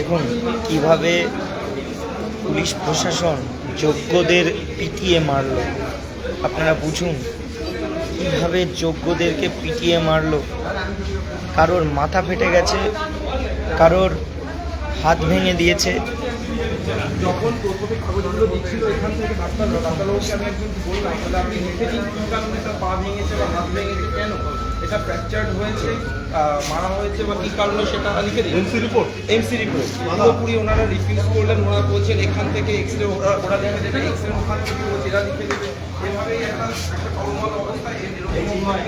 দেখুন, কীভাবে পুলিশ প্রশাসন যোগ্যদের পিটিয়ে মারলো। আপনারা বুঝুন, কীভাবে যোগ্যদেরকে পিটিয়ে মারল। কারোর মাথা ফেটে গেছে, কারোর হাত ভেঙে দিয়েছে। যখন প্রথমে দিচ্ছিল এখান থেকে ডাক্তার ডাক্তারবাবুকে আমি একদিন বললাম তাহলে আপনি কারণে তার পা ভেঙেছে বা হাত ভেঙেছে? এটা ফ্র্যাকচার্ড হয়েছে মারা হয়েছে বা কী কারণে সেটা লিখে দিন এমসি রিপোর্ট এমসি রিপোর্ট পুরোপুরি ওনারা রিফিউজ করলেন ওনারা বলছেন এখান থেকে এক্স রে ওরা ওরা লিখে দেবে এক্স রে ওখান থেকে বলছে এরা লিখে দেবে। এভাবেই একটা একটা টলমল অবস্থায় এরকম হয়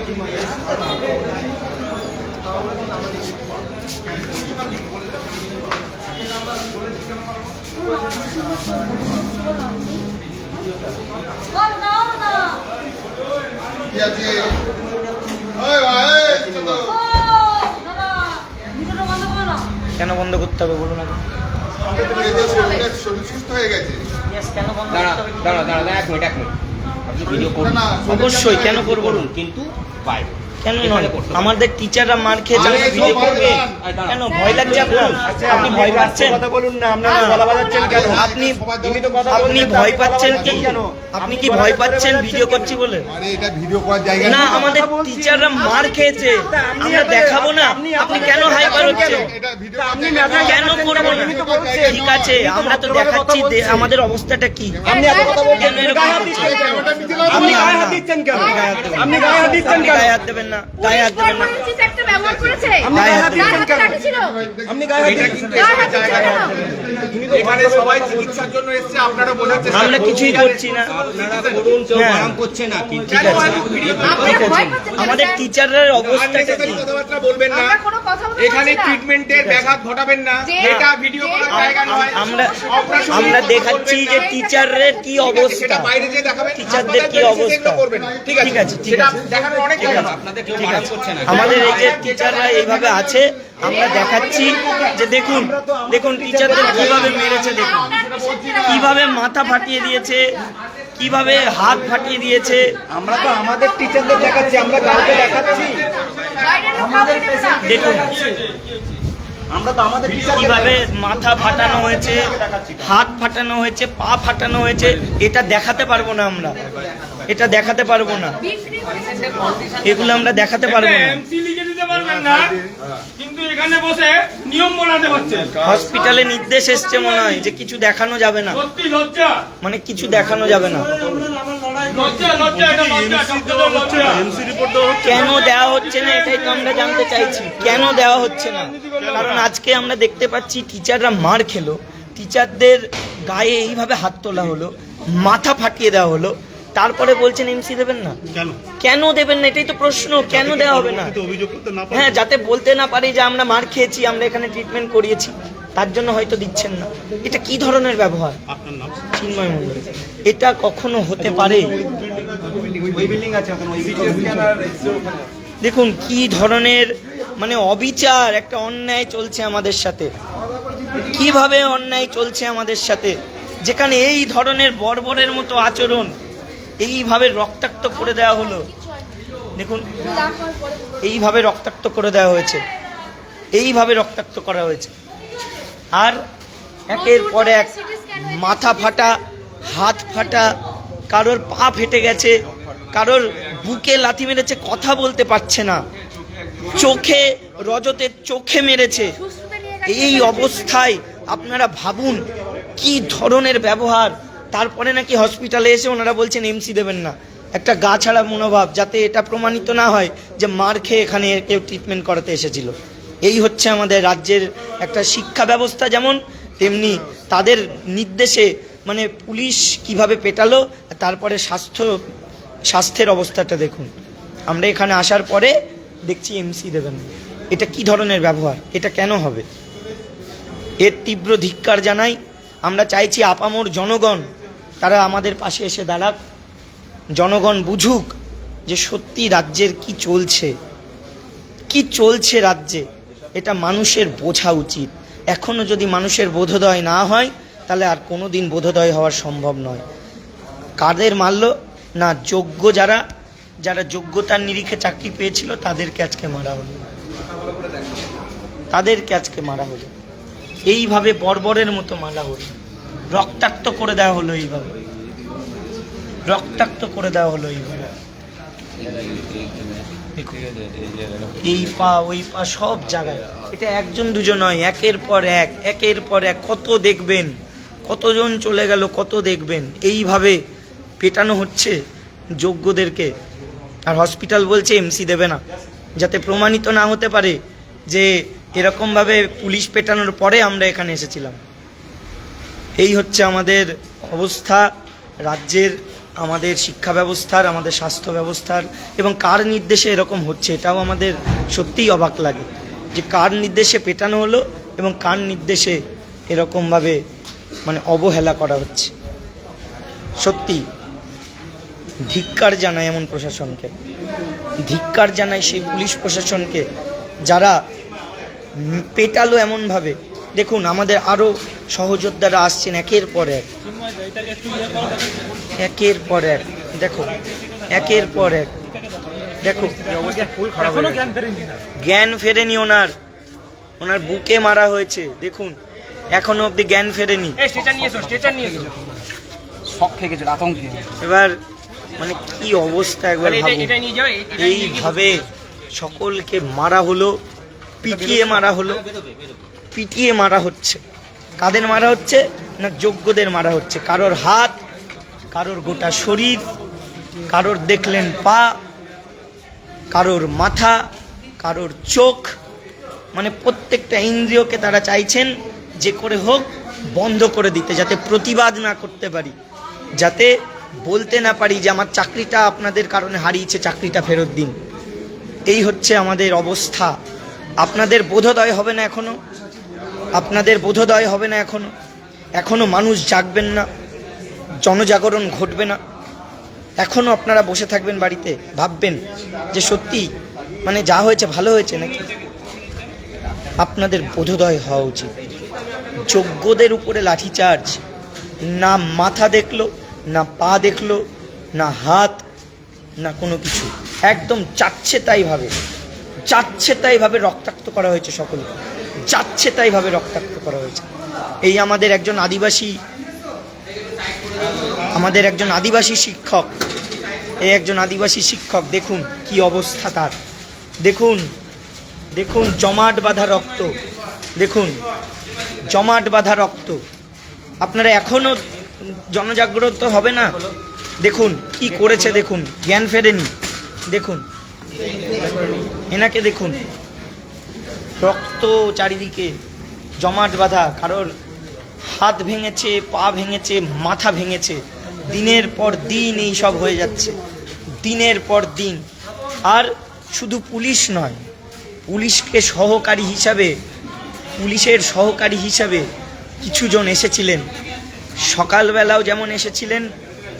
কেন বন্ধ করতে হবে বলুন আগে? হয়ে অবশ্যই কেন করব বলুন? কিন্তু বাইরে কেন নয়? আমাদের টিচাররা মার খেয়েছে। কেন? ভয় লাগছে আপনার? আপনি ভয় পাচ্ছেন? কথা বলুন না আপনারা গলা বাজাচ্ছেন কেন? আপনি তুমি তো কথা আপনি ভয় পাচ্ছেন কি? কেন? আপনি কি ভয় পাচ্ছেন ভিডিও করছি বলে? আরে এটা ভিডিও করার জায়গা না আমাদের টিচাররা মার খেয়েছে। আমরা দেখাবো না। আপনি কেন এটা আপনি করার কেন। করব না? ঠিক আছে আমরা তো দেখাচ্ছি আমাদের অবস্থাটা কি? আপনি এত কথা বলছেন। আপনি গায়ে হাত দিচ্ছেন কেন। আপনি গায়ে হাত দিচ্ছেন কেন? গায়ে হাত দেবেন না গায়ে হাত দেবেন না। আমরা কিছুই করছি না। হ্যাঁ। আমাদের কি? কথাবার্তা বলবেন না। এখানে ট্রিটমেন্টের ব্যাঘাত ঘটাবেন না। এটা ভিডিও করার জায়গা নয়। আমরা আমরা দেখাচ্ছি যে টিচারের কি অবস্থা। বাইরে যে দেখাবেন। টিচারদের কি অবস্থা? করবেন। ঠিক আছে। ঠিক আছে। দেখানোর অনেক আপনাদের ঠিক আছে। আমাদের এই যে টিচাররা এইভাবে আছে আমরা দেখাচ্ছি যে দেখুন দেখুন টিচারদের কীভাবে মেরেছে দেখুন। কীভাবে মাথা ফাটিয়ে দিয়েছে কীভাবে হাত ফাটিয়ে দিয়েছে। আমরা তো আমাদের টিচারদের দেখাচ্ছি আমরা কাউকে দেখাচ্ছি। না। দেখুন আমরা তো আমাদের কীভাবে মাথা ফাটানো হয়েছে হাত ফাটানো হয়েছে পা ফাটানো হয়েছে এটা দেখাতে পারব না আমরা। এটা দেখাতে পারব না। এগুলো আমরা দেখাতে পারব না। এমসি লিখে দিতে পারবেন না কিন্তু এখানে বসে নিয়ম বানাতে পারছেন হসপিটালে নির্দেশ এসছে মনে হয় যে কিছু দেখানো যাবে না। মানে কিছু দেখানো যাবে না। কেন দেওয়া হচ্ছে না এটাই তো আমরা জানতে চাইছি। কেন দেওয়া হচ্ছে না? কারণ আজকে আমরা দেখতে পাচ্ছি টিচাররা মার খেলো। টিচারদের গায়ে এইভাবে হাত তোলা হলো মাথা ফাটিয়ে দেওয়া হলো। তারপরে বলছেন এমসি দেবেন না? কেন? দেবেন না? এটাই তো প্রশ্ন কেন দেওয়া হবে না? হ্যাঁ যাতে বলতে না পারি যে আমরা মার খেয়েছি আমরা এখানে ট্রিটমেন্ট করিয়েছি। তার জন্য হয়তো দিচ্ছেন না। এটা কি ধরনের ব্যবহার? চিন্ময় মন্ডল এটা কখনো হতে পারে? দেখুন কি ধরনের মানে অবিচার একটা অন্যায় চলছে আমাদের সাথে। কীভাবে অন্যায় চলছে আমাদের সাথে? যেখানে এই ধরনের বর্বরের মতো আচরণ এইভাবে রক্তাক্ত করে দেওয়া হলো। দেখুন এইভাবে রক্তাক্ত করে দেওয়া হয়েছে। এইভাবে রক্তাক্ত করা হয়েছে। আর একের পর এক মাথা ফাটা হাত ফাটা কারোর পা ফেটে গেছে। কারোর বুকে লাথি মেরেছে, কথা বলতে পারছে না। চোখে রজতের চোখে মেরেছে। এই অবস্থায় আপনারা ভাবুন কি ধরনের ব্যবহার। তারপরে নাকি হসপিটালে এসে ওনারা বলছেন, এমসি দেবেন না। একটা গা ছাড়া মনোভাব, যাতে এটা প্রমাণিত না হয় যে মার খেয়ে এখানে কেউ ট্রিটমেন্ট করাতে এসেছিল। এই হচ্ছে আমাদের রাজ্যের একটা শিক্ষা ব্যবস্থা যেমন, তেমনি তাদের নির্দেশে মানে পুলিশ কীভাবে পেটালো, তারপরে স্বাস্থ্য স্বাস্থ্যের অবস্থাটা দেখুন। আমরা এখানে আসার পরে দেখছি এমসি দেবেন। এটা কি ধরনের ব্যবহার? এটা কেন হবে? এর তীব্র ধিক্কার জানাই, আমরা চাইছি আপামোর জনগণ, তারা আমাদের পাশে এসে দাঁড়াক। জনগণ বুঝুক যে সত্যি রাজ্যের কি চলছে। কি চলছে রাজ্যে? এটা মানুষের বোঝা উচিত। এখনও যদি মানুষের বোধোদয় না হয়, তাহলে আর কোনো দিন বোধোদয় হওয়া সম্ভব নয়। কাদের মারলো? না, যোগ্য যারা যারা যোগ্যতার নিরিখে চাকরি পেয়েছিল, তাদেরকে আজকে মারা হলো। তাদেরকে আজকে মারা হলো। এইভাবে বর্বরের মতো মারা হলো। রক্তাক্ত করে দেওয়া হলো এইভাবে। রক্তাক্ত করে দেওয়া হলো এইভাবে। এই পা, ওই পা সব জায়গায়। এটা একজন দুজন নয়, একের পর এক, একের পর এক। কত দেখবেন, কতজন চলে গেল, কত দেখবেন। এইভাবে পেটানো হচ্ছে যোগ্যদেরকে। আর হসপিটাল বলছে এমসি দেবে না। যাতে প্রমাণিত না হতে পারে যে এরকমভাবে পুলিশ পেটানোর পরে আমরা এখানে এসেছিলাম। এই হচ্ছে আমাদের অবস্থা। রাজ্যের আমাদের শিক্ষা ব্যবস্থার, আমাদের স্বাস্থ্য ব্যবস্থার এবং কার নির্দেশে এরকম হচ্ছে এটাও আমাদের সত্যিই অবাক লাগে। যে কার নির্দেশে পেটানো হলো এবং কার নির্দেশে এরকমভাবে মানে অবহেলা করা হচ্ছে। সত্যি ধিক্কার জানায় এমন প্রশাসনকে। ধিক্কার জানায় সেই পুলিশ প্রশাসনকে যারা পেটালো এমনভাবে। দেখুন আমাদের আরও সহযোদ্ধারা আসছেন একের পর এক। একের পর এক। দেখো একের পর এক। দেখো জ্ঞান ফেরেনি ওনার। ওনার বুকে মারা হয়েছে। দেখুন এখনও অব্দি জ্ঞান ফেরেনি। এবার মানে কি অবস্থা একবার গিয়ে- এইভাবে সকলকে মারা হলো পিটিয়ে মারা হলো পিটিয়ে মারা হচ্ছে। কাদের মারা হচ্ছে না যোগ্যদের মারা হচ্ছে? কারোর হাত কারোর গোটা শরীর কারোর দেখলেন পা কারোর মাথা কারোর চোখ। মানে প্রত্যেকটা ইন্দ্রিয়কে তারা চাইছেন যে করে হোক বন্ধ করে দিতে যাতে প্রতিবাদ না করতে পারি যাতে বলতে না পারি যে আমার চাকরিটা আপনাদের কারণে হারিয়েছে, চাকরিটা ফেরত দিন। এই হচ্ছে আমাদের অবস্থা। আপনাদের বোধোদয় হবে না এখনও? আপনাদের বোধোদয় হবে না এখনও? এখনও মানুষ জাগবেন না, জনজাগরণ ঘটবে না। এখনও আপনারা বসে থাকবেন বাড়িতে, ভাববেন যে সত্যি মানে যা হয়েছে ভালো হয়েছে নাকি? আপনাদের বোধোদয় হওয়া উচিত। যোগ্যদের উপরে লাঠিচার্জ না মাথা দেখল না পা দেখল, না হাত, না কোনো কিছু। একদম চাচ্ছে তাইভাবে যাচ্ছে তাইভাবে রক্তাক্ত করা হয়েছে সকলকে। যাচ্ছে তাইভাবে রক্তাক্ত করা হয়েছে। এই আমাদের একজন আদিবাসী, আমাদের একজন আদিবাসী শিক্ষক, এই একজন আদিবাসী শিক্ষক, দেখুন কি অবস্থা তার। দেখুন দেখুন জমাট বাঁধা রক্ত। দেখুন, জমাট বাঁধা রক্ত। আপনারা এখনও জনজাগ্রত হবে না? দেখুন, কি করেছে দেখুন, জ্ঞান ফেরেনি। দেখুন, এনাকে দেখুন। রক্ত চারিদিকে জমাট বাঁধা, কারোর হাত ভেঙেছে, পা ভেঙেছে, মাথা ভেঙেছে। দিনের পর দিন এই সব হয়ে যাচ্ছে। দিনের পর দিন। আর শুধু পুলিশ নয়, পুলিশকে সহকারী হিসাবে, পুলিশের সহকারী হিসাবে কিছুজন এসেছিলেন। সকালবেলাও যেমন এসেছিলেন,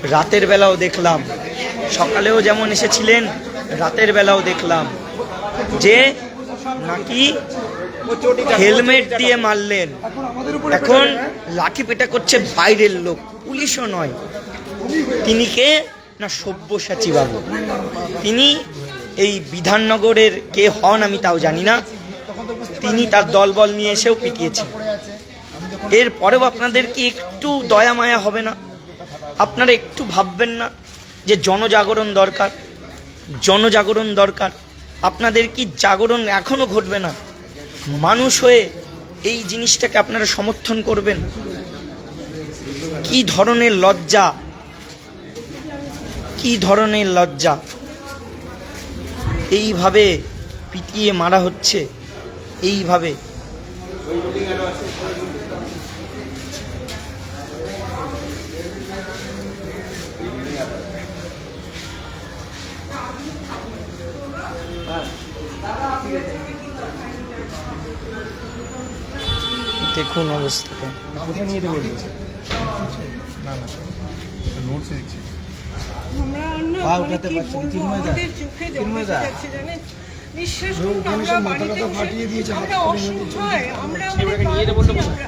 রাতের বেলাও দেখলাম। সকালেও যেমন এসেছিলেন, রাতের বেলাও দেখলাম। যে নাকি হেলমেট দিয়ে মারলেন। এখন লাঠি পেটা করছে বাইরের লোক, পুলিশও নয়। তিনি কে? না, সব্যসাচী বাবু। তিনি এই বিধাননগরের কে হন আমি তাও জানি না। তিনি তার দলবল নিয়ে এসেও পিটিয়েছেন। এরপরেও আপনাদের কি একটু দয়া মায়া হবে না? আপনারা একটু ভাববেন না যে জনজাগরণ দরকার জনজাগরণ দরকার। আপনাদের কি জাগরণ এখনও ঘটবে না? মানুষ হয়ে এই জিনিসটাকে আপনারা সমর্থন করবেন? কি ধরনের লজ্জা? কি ধরনের লজ্জা? এইভাবে পিটিয়ে মারা হচ্ছে, এইভাবে দেখুন অবস্থাটা আমরা অন্য মানে? বিশ্বাস করুন, আমরা বাড়িতে বসে- আমরা অসহায়, আমরা কাঁদছি আমরা।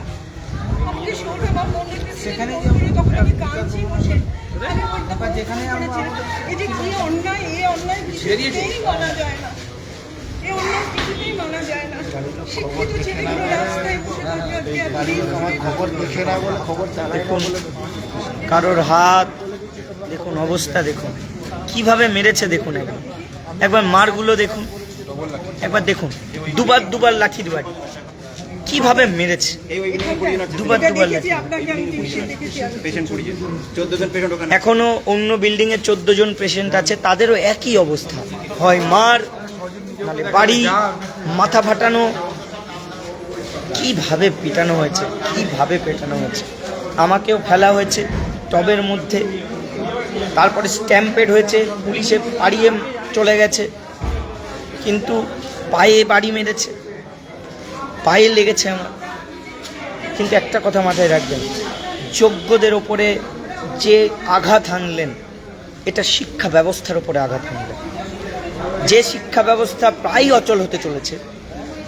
আমাকে শোনো, আমার মনে হচ্ছে তখন আমি কাঁদছি বসে। আমি বলতে এই যে কি অন্যায়, এই অন্যায় কিছুতেই যায় না। এই অন্যায় কিছুতেই না। আমার খবর দেখে না বলে খবর না বলে। কারোর হাত দেখুন অবস্থা দেখুন। কীভাবে মেরেছে দেখুন একবার। একবার মারগুলো দেখুন। একবার দেখুন। দুবার দুবার লাঠির বাড়ি কীভাবে মেরেছে? দুবার দুবার লাঠি। এখনও অন্য বিল্ডিং এ চোদ্দ জন পেশেন্ট আছে তাদেরও একই অবস্থা। হয় মার বাড়ি মাথা ফাটানো কীভাবে পিটানো হয়েছে, কীভাবে পেটানো হয়েছে। আমাকেও ফেলা হয়েছে টবের মধ্যে। তারপরে স্ট্যাম্পেড হয়েছে, পুলিশে পাড়িয়ে চলে গেছে। কিন্তু পায়ে বাড়ি মেরেছে। পায়ে লেগেছে আমার। কিন্তু একটা কথা মাথায় রাখবেন, যোগ্যদের ওপরে যে আঘাত হানলেন, এটা শিক্ষা ব্যবস্থার ওপরে আঘাত হানলেন। যে শিক্ষা ব্যবস্থা প্রায় অচল হতে চলেছে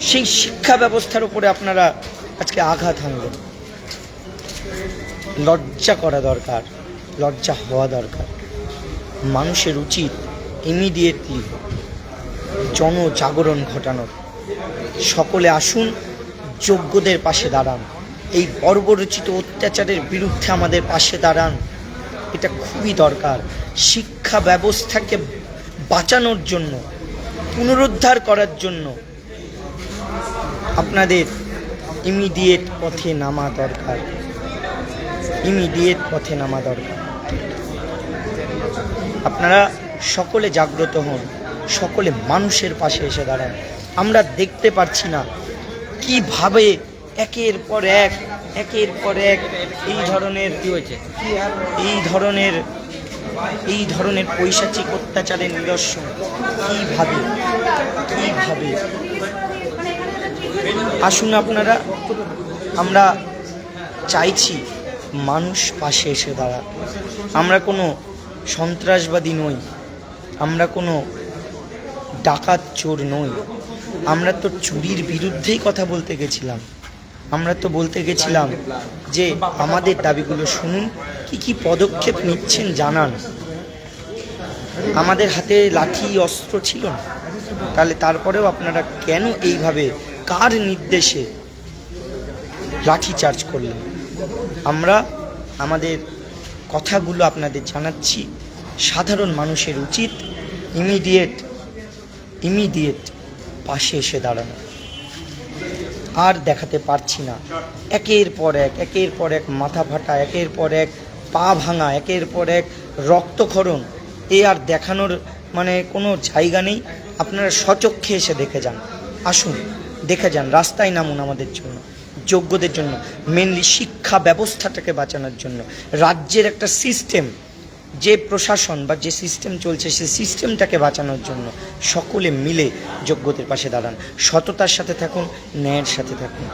সেই শিক্ষা ব্যবস্থার উপরে আপনারা আজকে আঘাত হানলেন। লজ্জা করা দরকার, লজ্জা হওয়া দরকার। মানুষের উচিত ইমিডিয়েটলি জনজাগরণ ঘটানোর। সকলে আসুন, যোগ্যদের পাশে দাঁড়ান। এই বর্বরচিত অত্যাচারের বিরুদ্ধে আমাদের পাশে দাঁড়ান। এটা খুবই দরকার। শিক্ষা ব্যবস্থাকে বাঁচানোর জন্য, পুনরুদ্ধার করার জন্য আপনাদের ইমিডিয়েট পথে নামা দরকার। ইমিডিয়েট পথে নামা দরকার। আপনারা সকলে জাগ্রত হন সকলে মানুষের পাশে এসে দাঁড়ান। আমরা দেখতে পারছি না কীভাবে একের পর এক একের পর এক এই ধরনের কি হয়েছে? এই ধরনের এই ধরনের পৈশাচিক অত্যাচারের নিদর্শন কীভাবে কীভাবে আসুন আপনারা, আমরা চাইছি মানুষ পাশে এসে দাঁড়া আমরা কোনো সন্ত্রাসবাদী নই, আমরা কোনো ডাকাত চোর নই। আমরা তো চুরির বিরুদ্ধেই কথা বলতে গেছিলাম। আমরা তো বলতে গেছিলাম যে আমাদের দাবিগুলো শুনুন, কি কি পদক্ষেপ নিচ্ছেন জানান। আমাদের হাতে লাঠি, অস্ত্র ছিল না। তাহলে তারপরেও আপনারা কেন এইভাবে কার নির্দেশে লাঠি চার্জ করলেন আমরা আমাদের কথাগুলো আপনাদের জানাচ্ছি। সাধারণ মানুষের উচিত ইমিডিয়েট ইমিডিয়েট পাশে এসে দাঁড়ানো। আর দেখাতে পারছি না। একের পর এক, একের পর এক মাথা ফাটা, একের পর এক পা ভাঙা, একের পর এক রক্তক্ষরণ। এ আর দেখানোর মানে কোনো জায়গা নেই। আপনারা সচক্ষে এসে দেখে যান। আসুন। দেখে যান, রাস্তায় নামুন আমাদের জন্য, যোগ্যদের জন্য মেনলি শিক্ষা ব্যবস্থাটাকে বাঁচানোর জন্য। রাজ্যের একটা সিস্টেম যে প্রশাসন বা যে সিস্টেম চলছে, সেই সিস্টেমটাকে বাঁচানোর জন্য সকলে মিলে যোগ্যদের পাশে দাঁড়ান। সততার সাথে থাকুন, ন্যায়ের সাথে থাকুন।